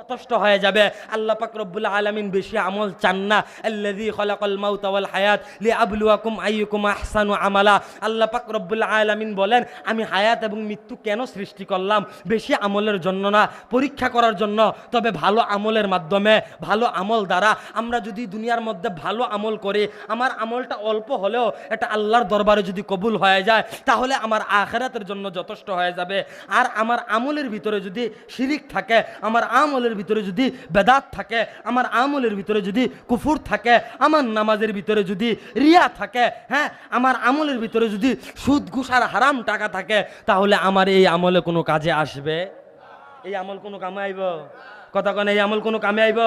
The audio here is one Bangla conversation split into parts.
যথেষ্ট হয়ে যাবে। আল্লাহ পাক রব্বুল আলামিন বেশি আমল চান না। আল্লাযী খলাকাল মাউতা ওয়াল হায়াত লিআবলুয়াকুম আইয়ুকুম আহসানু আমালা। আল্লাহ পাক রব্বুল আলামিন বলেন, আমি হায়াত এবং মৃত্যু কেন সৃষ্টি করলাম? বেশি আমলের জন্য না, পরীক্ষা করার জন্য। তবে ভালো আমলের মাধ্যমে, ভালো আমল দ্বারা আমরা যদি দুনিয়ার মধ্যে ভালো আমল করি, আমার আমলটা অল্প হলেও এটা আল্লাহর দরবারে যদি কবুল হয়ে যায়, তাহলে আমার আখেরাতের জন্য যথেষ্ট হয়ে যাবে। আর আমার আমলের ভিতরে যদি শিরিক থাকে, আমার আমলের ভিতরে যদি বেদাত থাকে, আমার আমলের ভিতরে যদি কুফুর থাকে, আমার নামাজের ভিতরে যদি রিয়া থাকে হ্যাঁ আমার আমলের ভিতরে যদি সুদ ঘুষার হারাম টাকা থাকে, তাহলে আমার এই আমলে কোনো কাজে আসবে? এই আমল কোনো কামে আইব? কথা কন এই আমল কোনো কামে আইব?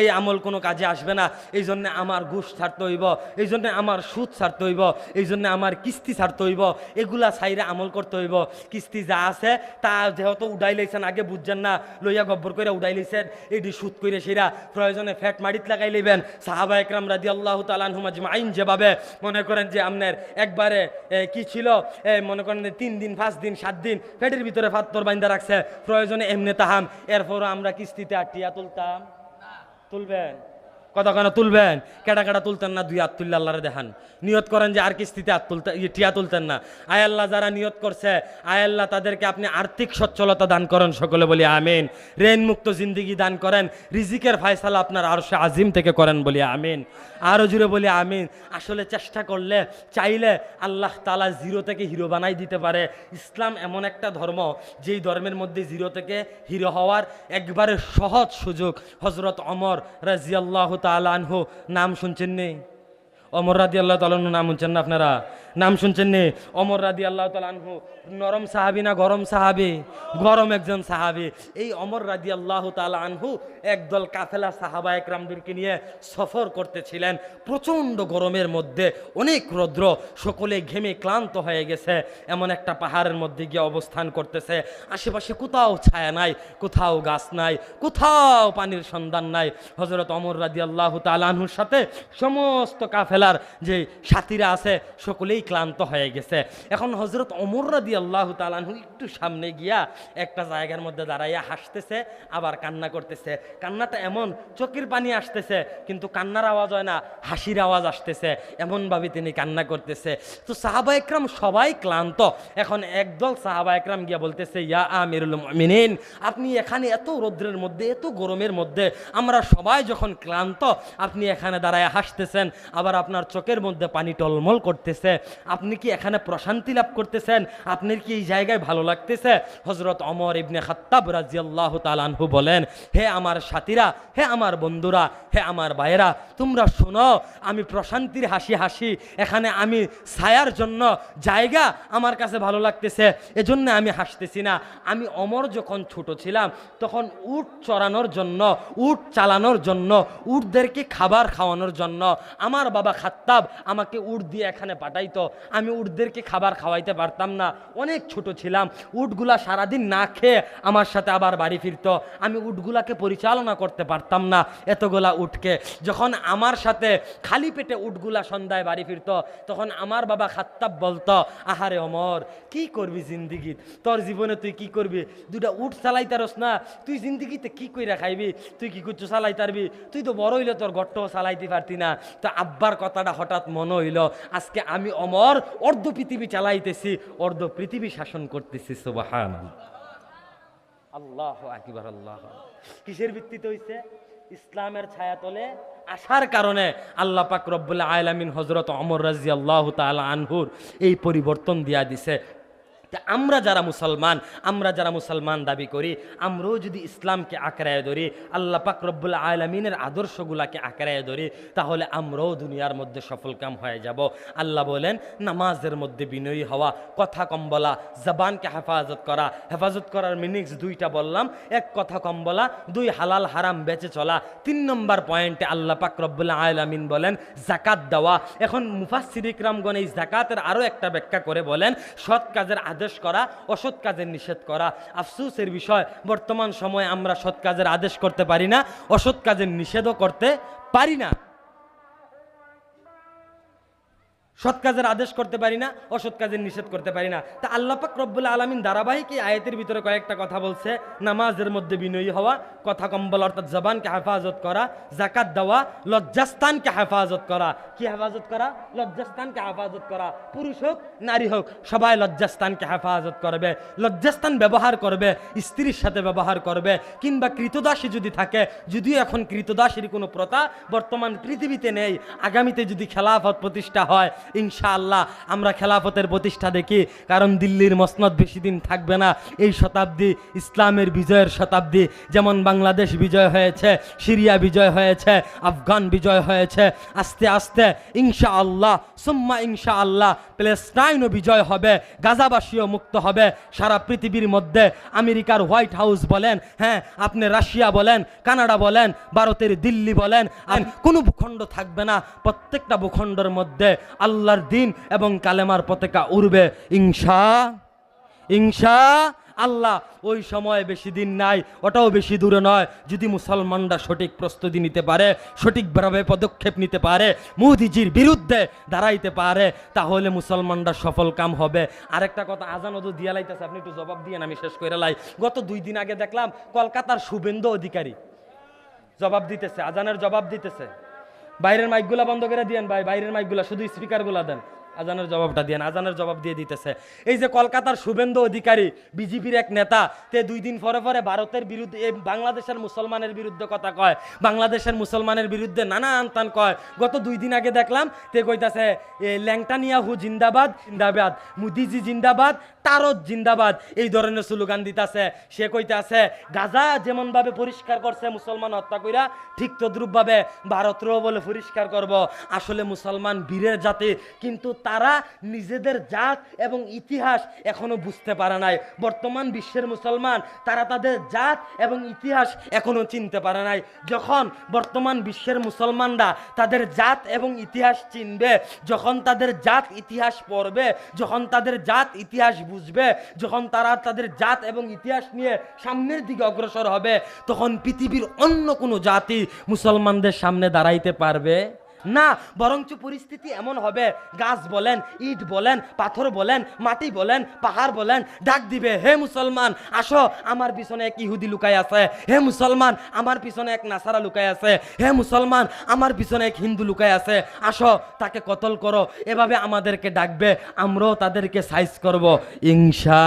এই আমল কোনো কাজে আসবে না। এই জন্য আমার ঘুষ ছাড়তে হইব, এই জন্য আমার সুদ ছাড়তে হইব, এই জন্য আমার কিস্তি ছাড়তে হইব। এগুলা সাইরে আমল করতে হইব। কিস্তি যা আছে, তা যেহেতু উড়াই লাইছেন, আগে বুঝছেন না, লইয়া গব্বর করে উড়াই লাইছেন এটি সুদ করে সেরা প্রয়োজনে ফ্যাট মারিত লাগাই লইবেন। সাহাবা একরাম রাজি আল্লাহ তালানহুমাজ আইন যেভাবে মনে করেন যে আপনার একবারে কি ছিল? মনে করেন তিন দিন, পাঁচ দিন, সাত দিন পেটের ভিতরে ফাত্তর বাইন্দা রাখছে। প্রয়োজনে এমনি তাহাম। এরপরও আমরা কিস্তিতে টিয়া তুলতাম। তুলবেন? কথা কেন তুলবেন? কেটা কেটা তুলতেন না দুই হাত তুললে আল্লাহরে দেখান। নিয়ত করেন যে আর কিস্তিতে হাত তুলতে ইয়ে, টিয়া তুলতেন না। আয় আল্লাহ যারা নিয়ত করছে আয় আল্লাহ তাদেরকে আপনি আর্থিক সচ্ছলতা দান করেন সকলে বলি আমিন। ঋণ মুক্ত জিন্দিগি দান করেন রিজিকের ফায়সালা আপনার আরও সে আজিম থেকে করেন বলি আমিন। আরও জুড়ে বলি আমিন। আসলে চেষ্টা করলে চাইলে আল্লাহ তালা জিরো থেকে হিরো বানাই দিতে পারে। ইসলাম এমন একটা ধর্ম যেই ধর্মের মধ্যে জিরো থেকে হিরো হওয়ার একবারে সহজ সুযোগ হজরত অমর রাজিয়াল্লাহ তালানহু নাম শুনছেন নে? অমর রাদি আল্লাহ তালানহু নাম শুনছেন না আপনারা? নাম শুনছেন নি? অমর রাদি আল্লাহ তালানহু নরম সাহাবি না গরম সাহাবি? গরম একজন সাহাবি। এই অমর রাদি আল্লাহ আনহু একদল কাফেলা সাহাবা একরামদেরকে নিয়ে সফর করতেছিলেন। প্রচণ্ড গরমের মধ্যে অনেক রৌদ্র, সকলে ঘেমে ক্লান্ত হয়ে গেছে। এমন একটা পাহাড়ের মধ্যে গিয়ে অবস্থান করতেছে। আশেপাশে কোথাও ছায়া নাই, কোথাও গাছ নাই, কোথাও পানির সন্ধান নাই। হজরত অমর রাদি আল্লাহ তালানহুর সাথে সমস্ত কাফেলার যে সাথীরা আছে, সকলেই ক্লান্ত হয়ে গেছে। এখন হজরত অমর রাদি আল্লাহ তালানহু একটু সামনে গিয়া একটা জায়গার মধ্যে দাঁড়াইয়া হাসতেছে, আবার কান্না করতেছে। কান্নাটা এমন, চোখের পানি আসতেছে, কিন্তু কান্নার আওয়াজ হয় না, হাসির আওয়াজ আসতেছে। এমনভাবে তিনি কান্না করতেছে। তো সাহাবা একরাম সবাই ক্লান্ত। এখন একদল সাহাবা একরাম গিয়া বলতেছে, ইয়া আমিরুল মিনিন আপনি এখানে এত রৌদ্রের মধ্যে, এত গরমের মধ্যে, আমরা সবাই যখন ক্লান্ত, আপনি এখানে দাঁড়ায় হাসতেছেন, আবার আপনার চোখের মধ্যে পানি টলমল করতেছে। আপনি কি এখানে প্রশান্তি লাভ করতেছেন? আপনার কি এই জায়গায় ভালো লাগতেছে? হজরত অমর ইবনে খাত্তাব রাজিয়াল্লাহ তালানহু বলেন, হে আমার সাথীরা, হে আমার বন্ধুরা, হে আমার ভাইয়েরা, তোমরা শোনো, আমি প্রশান্তির হাসি হাসি, এখানে আমি ছায়ার জন্য জায়গা আমার কাছে ভালো লাগতেছে, এজন্য আমি হাসতেছি না। আমি অমর যখন ছোট ছিলাম, তখন উট চড়ানোর জন্য, উট চালানোর জন্য, উটদেরকে খাবার খাওয়ানোর জন্য, আমার বাবা খাত্তাব আমাকে উট দিয়ে এখানে পাঠাইতো। আমি উটদেরকে খাবার খাওয়াইতে পারতাম না। অনেক ছোট ছিলাম। উটগুলা সারাদিন না খেয়ে আমার সাথে আবার বাড়ি ফিরতো। আমি উটগুলাকে পরিচালনা করতে পারতাম না এতগুলা উটকে। যখন আমার সাথে খালি পেটে উটগুলা সন্ধ্যায় বাড়ি ফিরতো, তখন আমার বাবা খাত্তাব বলতো, আহারে অমর, কি করবি জিন্দিগিত? তোর জীবনে তুই কি করবি? দুটা উট চালাইতারস না? তুই জিন্দিগিতে কি কইরা খাইবি? তুই কি করছ চালাইতারবি তুই তো বড় হইলে তোর গট্ট চালাইতে পারতি না। তো আব্বার কথাটা হঠাৎ মনে হইল, আজকে আমি অমর, অর্ধ পৃথিবী চালাইতেছি, অর্ধ পৃথিবী শাসন করতেছি সোবাহান আল্লাহ আকিবার, আল্লাহ কিসের ভিত্তিতে হইছে? ইসলামের ছায়া ছায়াতলে আসার কারণে আল্লাহ পাক রব্বুল আয়লামিন হজরত অমর রাজি আল্লাহ তাল আনহুর এই পরিবর্তন দিয়া দিছে। তা আমরা যারা মুসলমান, আমরা যারা মুসলমান দাবি করি, আমরাও যদি ইসলামকে আঁকড়ায় ধরি, আল্লাহ পাক রব্বুল আলমিনের আদর্শগুলাকে আঁকড়ায় ধরি, তাহলে আমরাও দুনিয়ার মধ্যে সফলকাম হয়ে যাব। আল্লাহ বলেন, নামাজের মধ্যে বিনয়ী হওয়া, কথা কম বলা, জবানকে হেফাজত করা, হেফাজত করার মিনিংস দুইটা বললাম। এক, কথা কম বলা, দুই, হালাল হারাম বেঁচে চলা। তিন নম্বর পয়েন্টে আল্লাহ পাক রব্বুল আলমিন বলেন জাকাত দেওয়া। এখন মুফাসিরিকরামগণ এই জাকাতের আরও একটা ব্যাখ্যা করে বলেন, সৎ কাজের আদেশ করা, অসৎ কাজের নিষেধ করা। আফসুসের বিষয়, বর্তমান সময়ে আমরা সৎ কাজের আদেশ করতে পারি না, অসৎ কাজের নিষেধও করতে পারি না। সৎ কাজের আদেশ করতে পারি না, অসৎ কাজের নিষেধ করতে পারি না। তা আল্লাহ পাক রব্বুল আলমিন ধারাবাহিক এই আয়াতের ভিতরে কয়েকটা কথা বলছে। নামাজের মধ্যে বিনয়ী হওয়া, কথা কম্বল অর্থাৎ জবানকে হেফাজত করা জাকাত দেওয়া লজ্জাস্তানকে হেফাজত করা। কি হেফাজত করা? লজ্জাস্তানকে হেফাজত করা। পুরুষ হোক, নারী হোক, সবাই লজ্জাস্তানকে হেফাজত করবে। লজ্জাস্তান ব্যবহার করবে, স্ত্রীর সাথে ব্যবহার করবে। কিংবা কৃতদাসী যদি থাকে, যদিও এখন কৃতদাসীর কোনো প্রথা বর্তমান পৃথিবীতে নেই, আগামীতে যদি খেলাফত প্রতিষ্ঠা হয় ইনশাআল্লাহ আমরা খেলাফতের প্রতিষ্ঠা দেখি, কারণ দিল্লির মসনদ বেশি দিন থাকবে না। এই শতাব্দী ইসলামের বিজয়ের শতাব্দী। যেমন বাংলাদেশ বিজয় হয়েছে, সিরিয়া বিজয় হয়েছে, আফগান বিজয় হয়েছে, আস্তে আস্তে ইনশাআল্লাহ, সুম্মা ইনশাআল্লাহ প্লেস্টাইনও বিজয় হবে, গাজাবাসীও মুক্ত হবে। সারা পৃথিবীর মধ্যে আমেরিকার হোয়াইট হাউস বলেন হ্যাঁ আপনি রাশিয়া বলেন, কানাডা বলেন, ভারতের দিল্লি বলেন কোনো ভূখণ্ড থাকবে না। প্রত্যেকটা ভূখণ্ডের মধ্যে আল্লাহর দিন এবং কালেমার পতাকা উড়বে। ইনশা ইনশা, আল্লাহ ওই সময় বেশি দিন নাই, ওটাও বেশি দূরে নয়। যদি মুসলমানরা সঠিক প্রস্তুতি নিতে পারে সঠিকভাবে পদক্ষেপ নিতে পারে, মোদিজির বিরুদ্ধে দাঁড়াইতে পারে, তাহলে মুসলমানরা সফল কাম হবে। আরেকটা কথা, আজান ওদু দিয়া লাইতেছে, আপনি একটু জবাব দিয়ে আমি শেষ করে লাই। গত দুই দিন আগে দেখলাম কলকাতার শুভেন্দু অধিকারী জবাব দিতেছে, আজানের জবাব দিতেছে। বাইরের মাইকগুলা বন্ধ করে দিয়েন ভাই বাইরের মাইকগুলা শুধু স্পিকারগুলা দেন। আজানের জবাবটা দিয়ে আজানের জবাব দিয়ে দিতেছে। এই যে কলকাতার শুভেন্দু অধিকারী, বিজেপির এক নেতা, তে দুই দিন পরে পরে ভারতের বিরুদ্ধে বাংলাদেশের মুসলমানের বিরুদ্ধে কথা কয়, বাংলাদেশের মুসলমানের বিরুদ্ধে নানা আনতান কয়। গত দুই দিন আগে দেখলাম, তে কইতাছে ল্যাংটানিয়াহু জিন্দাবাদ জিন্দাবাদ, মুদিজি জিন্দাবাদ, তারত জিন্দাবাদ, এই ধরনের স্লোগান দিতেছে। সে কইতাছে, গাজা যেমনভাবে পরিষ্কার করছে মুসলমান হত্যা কইরা, ঠিক তদ্রুপভাবে ভারতও বলে পরিষ্কার করব। আসলে মুসলমান বীরের জাতি, কিন্তু তারা নিজেদের জাত এবং ইতিহাস এখনও বুঝতে পারে নাই। বর্তমান বিশ্বের মুসলমান, তারা তাদের জাত এবং ইতিহাস এখনও চিনতে পারে নাই। যখন বর্তমান বিশ্বের মুসলমানরা তাদের জাত এবং ইতিহাস চিনবে, যখন তাদের জাত ইতিহাস পড়বে, যখন তাদের জাত ইতিহাস বুঝবে, যখন তারা তাদের জাত এবং ইতিহাস নিয়ে সামনের দিকে অগ্রসর হবে, তখন পৃথিবীর অন্য কোনো জাতি মুসলমানদের সামনে দাঁড়াইতে পারবে? না, বরঞ্চ পরিস্থিতি এমন হবে। গাছ বলেন, ইট বলেন, পাথর বলেন, মাটি বলেন, পাহাড় বলেন, ডাক দিবে, হে মুসলমান, আসো, আমার পিছনে এক ইহুদি লুকাই আছে। হে মুসলমান, আমার পিছনে এক নাসারা লুকাই আছে। হে মুসলমান, আমার পিছনে এক হিন্দু লুকাই আছে। আসো, তাকে কতল করো। এভাবে আমাদেরকে ডাকবে, আমরাও তাদেরকে সাইজ করব। ইংসা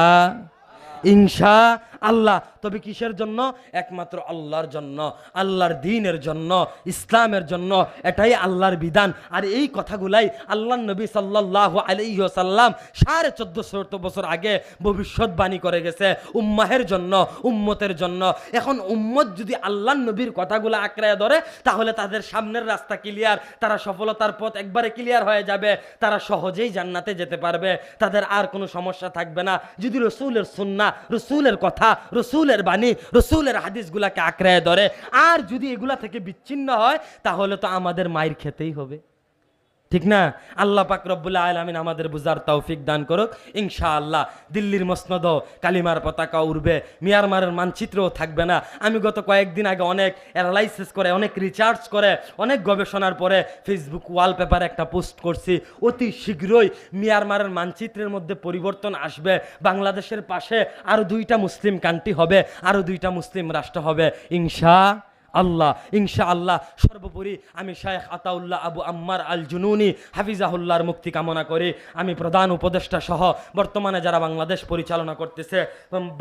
ইনশা আল্লাহ। তবে কিসের জন্য? একমাত্র আল্লাহর জন্য, আল্লাহর দিনের জন্য, ইসলামের জন্য। এটাই আল্লাহর বিধান। আর এই কথাগুলাই আল্লাহ নবী সাল্লাহ আলাইসাল্লাম সাড়ে চোদ্দশো বছর আগে ভবিষ্যৎবাণী করে গেছে, উম্মাহের জন্য, উম্মতের জন্য। এখন উম্মত যদি আল্লাহ নবীর কথাগুলো আঁকড়ায় ধরে, তাহলে তাদের সামনের রাস্তা ক্লিয়ার তারা সফলতার পথ একবারে ক্লিয়ার হয়ে যাবে। তারা সহজেই জান্নাতে যেতে পারবে। তাদের আর কোনো সমস্যা থাকবে না। যদি রসুলের সুন্না, রসুলের কথা রসুলের বাণী, রসুলের হাদিসগুলাকে আঁকড়ায় ধরে। আর যদি এগুলা থেকে বিচ্ছিন্ন হয়, তাহলে তো আমাদের মায়ের খেতেই হবে। ঠিক না? আল্লাহ পাক রব্বুল্লাহ আলমিন আমাদের বুঝার তৌফিক দান করুক। ইনশাআল্লাহ দিল্লির মসনদ কালিমার পতাকা উড়বে, মিয়ানমারের মানচিত্রও থাকবে না। আমি গত কয়েকদিন আগে অনেক অ্যানালাইসিস করে, অনেক রিচার্জ করে, অনেক গবেষণার পরে ফেসবুক ওয়ালপেপারে একটা পোস্ট করছি। অতি শীঘ্রই মিয়ানমারের মানচিত্রের মধ্যে পরিবর্তন আসবে। বাংলাদেশের পাশে আরও দুইটা মুসলিম কান্ট্রি হবে আরও দুইটা মুসলিম রাষ্ট্র হবে। ইনশা আল্লাহ ইনশা আল্লাহ সর্বোপরি আমি শায়েখ আতাউল্লাহ আবু আম্মার আল জুনুনি হাফিজাহুল্লাহর মুক্তি কামনা করি। আমি প্রধান উপদেষ্টা সহ বর্তমানে যারা বাংলাদেশ পরিচালনা করতেছে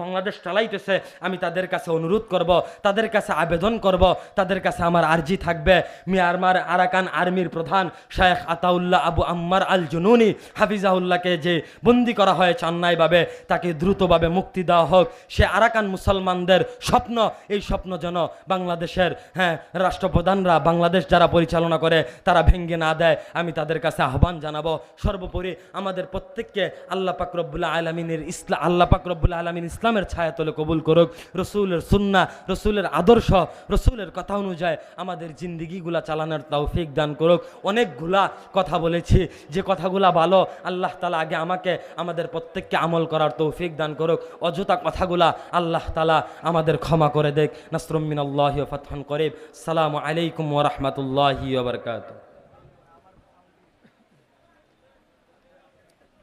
বাংলাদেশ চালাইতেছে, আমি তাদের কাছে অনুরোধ করব, তাদের কাছে আবেদন করব, তাদের কাছে আমার আর্জি থাকবে। মিয়ানমার আরাকান আর্মির প্রধান শায়েখ আতাউল্লাহ আবু আম্মার আল জুনুনি হাফিজাহুল্লাহকে যে বন্দি করা হয়েছে অন্যায়ভাবে তাকে দ্রুতভাবে মুক্তি দেওয়া হোক। সে আরাকান মুসলমানদের স্বপ্ন, এই স্বপ্ন যেন বাংলাদেশের হ্যাঁ রাষ্ট্রপ্রধানরা, বাংলাদেশ যারা পরিচালনা করে, তারা ভেঙ্গে না দেয়। আমি তাদের কাছে আহ্বান জানাব, সর্বোপরি আমাদের প্রত্যেককে আল্লাহ পাকরবুল্লাহ আলমিনের ইসলাম আল্লাহ পাকরবুল্লাহ আলমিন ইসলামের ছায়া তোলে কবুল করুক। রসুলের সুন্না রসুলের আদর্শ, রসুলের কথা অনুযায়ী আমাদের জিন্দিগিগুলা চালানোর তৌফিক দান করুক। অনেকগুলা কথা বলেছি, যে কথাগুলা ভালো, আল্লাহ তালা আগে আমাকে, আমাদের প্রত্যেককে আমল করার তৌফিক দান করুক। অযথা কথাগুলা আল্লাহ তালা আমাদের ক্ষমা করে দেখ। নাসরুমিন আল্লাহ ফতহান করে সালামু আলাইকুম ওরহমতুল্লাহি ওবরকাত